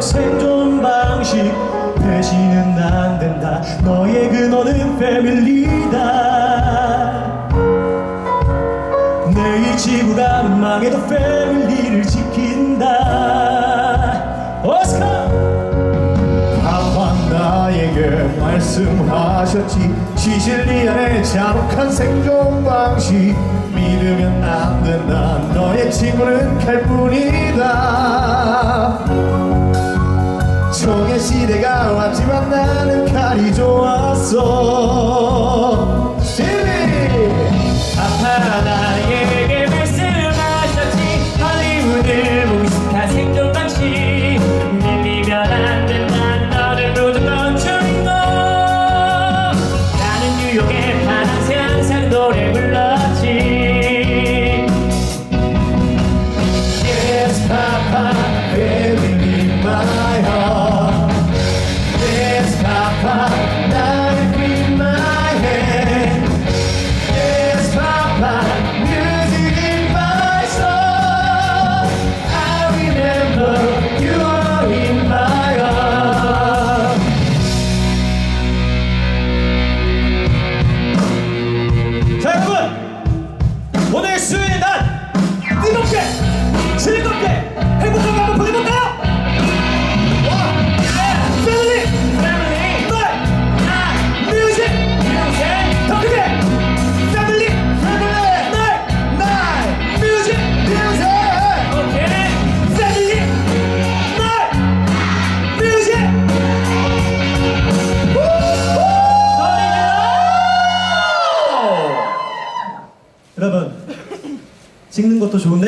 절대적 생존 방식 대신은 안 된다. 너의 근원은 패밀리다. 내일 지구가 망해도 패밀리를 지킨다. 오스카! 아빠 나에게 말씀하셨지. 시실리안의 잔혹한 생존 방식 믿으면 안 된다. 너의 친구는 칼뿐이다. 총의 시대가 왔지만 나는 칼이 좋았어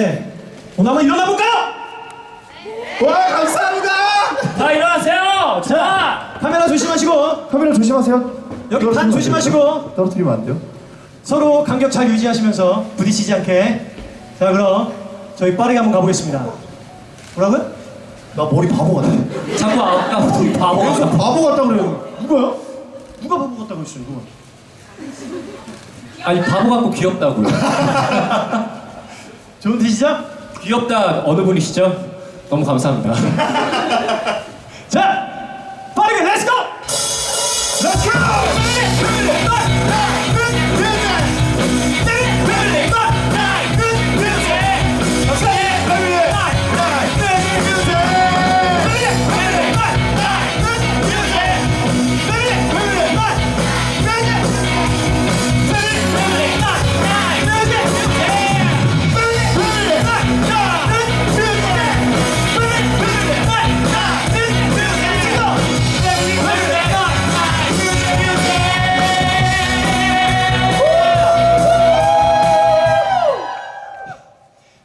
것도 좋은데 오늘 한번 일어나 볼까요? 와, 감사합니다. 다 일어나세요 자 카메라 조심하시고 카메라 조심하세요. 여기 떨어뜨리면 안 조심하시고. 돼요. 떨어뜨리면 안 돼요. 서로 간격 잘 유지하시면서 부딪히지 않게 자 그럼 저희 빠르게 한번 가보겠습니다 뭐라고요? 나 머리 바보 같아. 자꾸 아까부터 바보 계속 바보 같다 그래요. 누가요? 누가 바보 같다고 했어요 누가? 아니 바보 같고 귀엽다고요 좋은 뜻이죠? 귀엽다 어느 분이시죠? 너무 감사합니다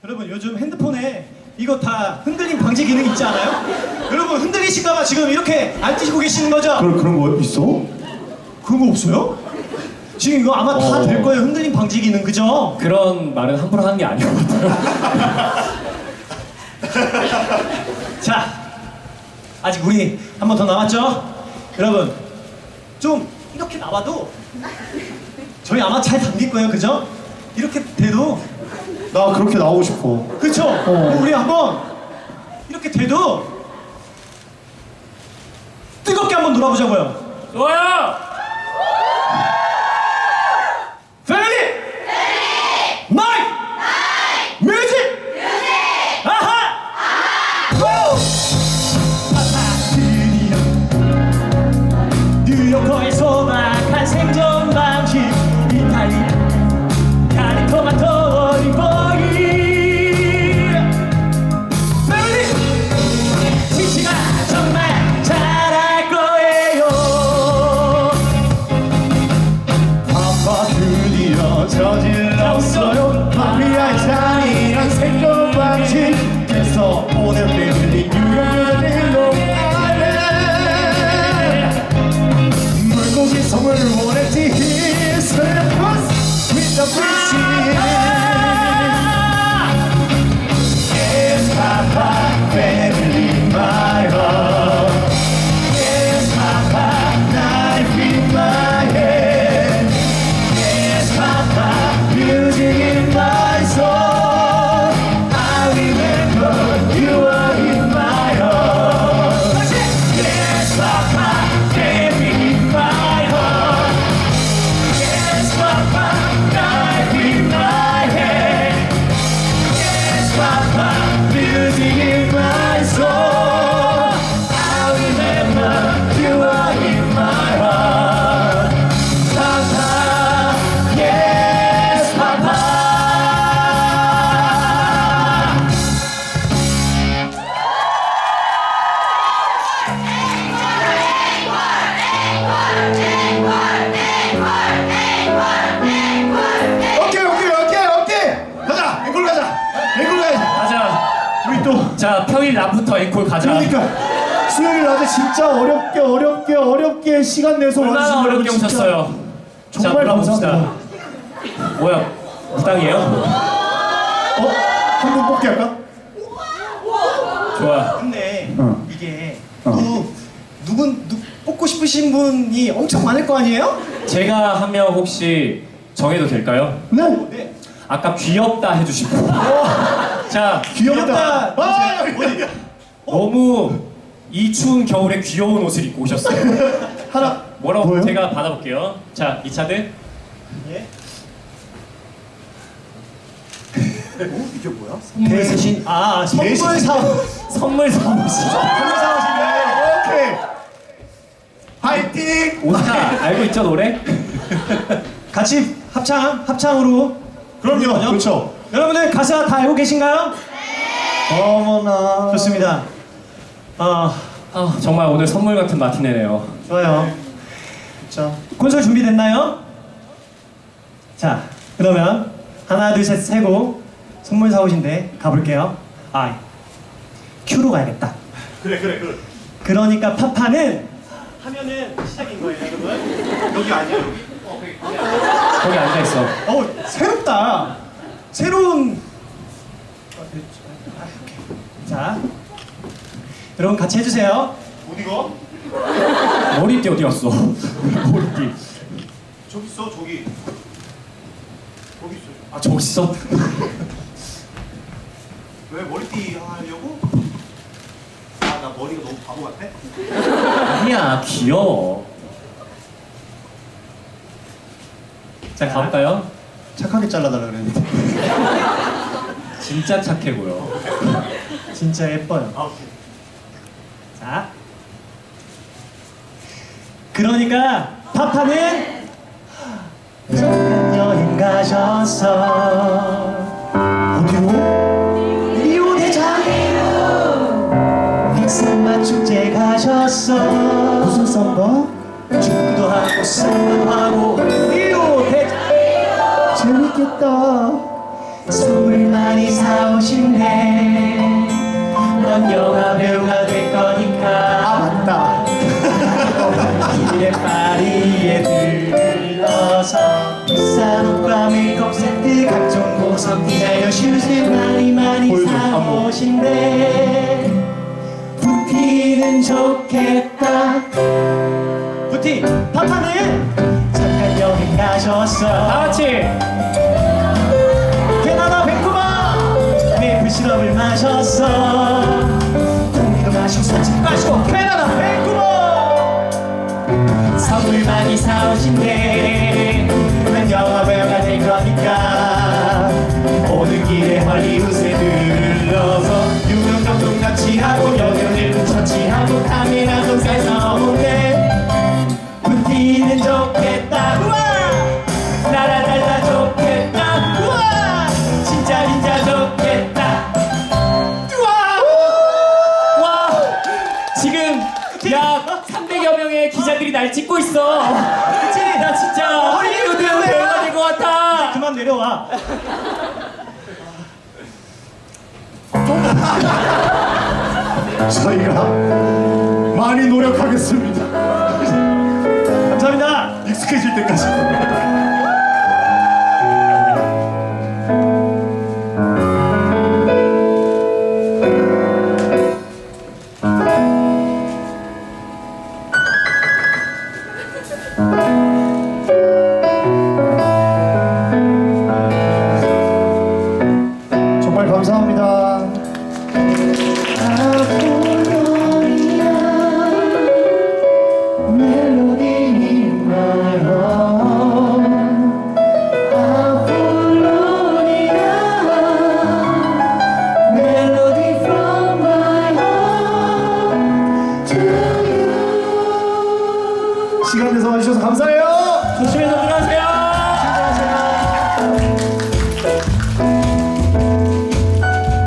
여러분 요즘 핸드폰에 이거 다 흔들림 방지 기능 있지 않아요? 여러분 흔들리실까봐 지금 이렇게 안 뛰시고 계시는 거죠? 그런 그런 거 있어? 그런 거 없어요? 지금 이거 아마 다 될 거예요 흔들림 방지 기능 그죠? 그런 말은 함부로 하는 게 아니거든요 자 아직 우리 한 번 더 남았죠? 여러분 좀 이렇게 나와도 저희 아마 잘 담길 거예요 그죠? 이렇게 돼도 나 그렇게 나오고 싶어. 그쵸? 우리 한번 이렇게 돼도 뜨겁게 한번 놀아보자고요 좋아요 Yeah. 자 평일 낮부터 앵콜 가자 그러니까 수요일 낮에 진짜 어렵게 어렵게 어렵게 시간 내서 얼마나 와주신 여러분 어렵게 진짜 오셨어요 정말 자. 감사합니다. 뭐야 부당이에요? 어? 한 분 뽑기 할까? 좋아 근데 어. 이게 어. 누, 누군 누, 뽑고 싶으신 분이 엄청 많을 거 아니에요? 제가 한 명 혹시 정해도 될까요? 네 네. 아까 귀엽다 해주신 분. 자, 귀엽다 귀엽다. 아, 어디? 너무 이 추운 겨울에 귀여운 옷을 입고 오셨어요. 하나 뭐라고 뭐예요? 제가 받아볼게요. 자, 이 차들. 예. 어? 이게 뭐야? 대신 아 선물 대신. 사 선물 사무실. 선물 사오신데 오케이 파이팅 오스카 알고 있죠 노래? 같이 합창 합창으로 그럼요 그럼요. 그렇죠 여러분들 가사 다 알고 계신가요? 어머나 좋습니다. 어 아, 정말 오늘 선물 같은 마티네네요. 좋아요. 자 콘솔 준비됐나요? 자 그러면 하나 둘 셋 세고 선물 사오신데 가볼게요. 아 큐로 가야겠다. 그래 그래 그래 그러니까 파파는 하면은 시작인 거예요, 여러분. 여기 아니야 여기 거기 앉아 있어. 어 새롭다. 새로운. 자, 여러분 같이 해주세요. 어디 가? 머리띠 어디 갔어? 머리띠. 저기 있어 저기 거기 있어 아 저기 있어? 왜 머리띠 하려고? 아 나 머리가 너무 바보 같아? 아니야 귀여워. 자 가볼까요? 착하게 잘라달라 그랬는데 진짜 착해 보여. 진짜 예뻐요. 자, 그러니까 파파는 여행 가셨어. 어디로? 리오데자네이루 믹스마 축제 가셨어. 무슨 쌈바? 축구도 하고 승부도 하고 리오데자네이루 재밌겠다 선물 많이 사오신대. 넌 영화 배우가 될 거니까. 아 맞다 길에 파리에 들러서 비싼 옷과 메이크업 세트 각종 보석 디자이너 슈즈 많이 많이. 사오신대 부티는 좋겠다 부티 파파는 잠깐 여행 가셨어 다 같이. 시럽을 마셨어. 공기도 마시고 사진 마시고 캐나다 밴쿠버! 선물 많이 사오신대 난 영화 배우가 될 거니까 오는 길에 헐리우드에 들러서 기자들이 날 찍고 있어. 그치? 나 진짜 헐리우드 배우가 될 것 같아. 그만 내려와. 저희가 많이 노력하겠습니다. 감사합니다. 익숙해질 때까지